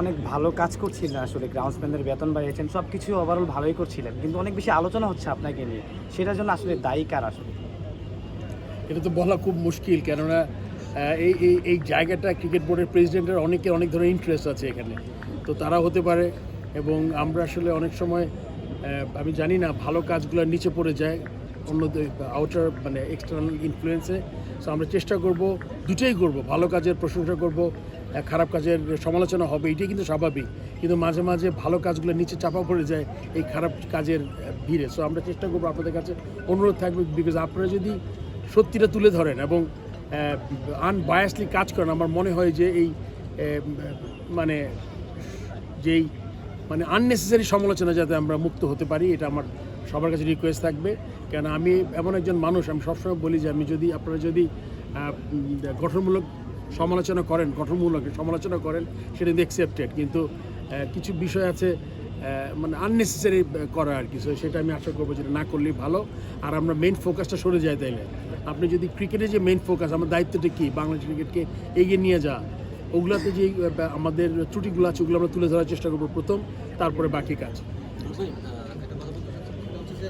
অনেক ভালো কাজ করছিলেন আসলে গ্রাউন্ডসম্যানদের বেতন বাড়িয়েছেন সব কিছু ওভারঅল ভালোই করছিলেন। কিন্তু অনেক বেশি আলোচনা হচ্ছে আপনাকে নিয়ে। সেটার জন্য আসলে দায়ী কার আসলে? এটা তো বলা খুব মুশকিল, কেননা এই এই এই জায়গাটা ক্রিকেট বোর্ডের প্রেসিডেন্টের অনেকে অনেক ধরনের ইন্টারেস্ট আছে এখানে। তো তারা হতে পারে এবং আমরা আসলে অনেক সময় আমি জানি না, ভালো কাজগুলো নিচে পড়ে যায় অন্য আউটার মানে এক্সটার্নাল ইনফ্লুয়েন্সে সো আমরা চেষ্টা করব দুটোই করব, ভালো কাজের প্রশংসা করব খারাপ কাজের সমালোচনা হবে, এটাই কিন্তু স্বাভাবিক, কিন্তু মাঝে মাঝে ভালো কাজগুলো নিচে চাপা পড়ে যায়, এই খারাপ কাজের ভিড়ে সো আমরা চেষ্টা করব আপনাদের কাছে অনুরোধ থাকবে বিকজ আপনারা যদি সত্যিটা তুলে ধরেন এবং আনবায়াসলি কাজ করেন, আমার মনে হয় যে এই মানে যেই মানে আননেসেসারি সমালোচনা যাতে আমরা মুক্ত হতে পারি, এটা আমার সবার কাছে রিকোয়েস্ট থাকবে। কেন আমি এমন একজন মানুষ আমি সবসময় বলি যে আমি যদি আপনারা যদি গঠনমূলক সমালোচনা করেন গঠনমূলক সমালোচনা করেন সেটা কিন্তু অ্যাকসেপ্টেড কিন্তু কিছু বিষয় আছে মানে আননেসেসারি করা আর কি। সেটা আমি আশা করব যেটা না করলেই ভালো। আর আমরা মেন ফোকাসটা সরে যায় তাইলে। আপনি যদি ক্রিকেটের যে মেইন ফোকাস আমার দায়িত্বটা কী? বাংলাদেশ ক্রিকেটকে এগিয়ে নিয়ে যাওয়া ওগুলাতে যে আমাদের ত্রুটিগুলো আছে ওগুলো আমরা তুলে ধরার চেষ্টা করব প্রথম তারপরে বাকি কাজ। আহ,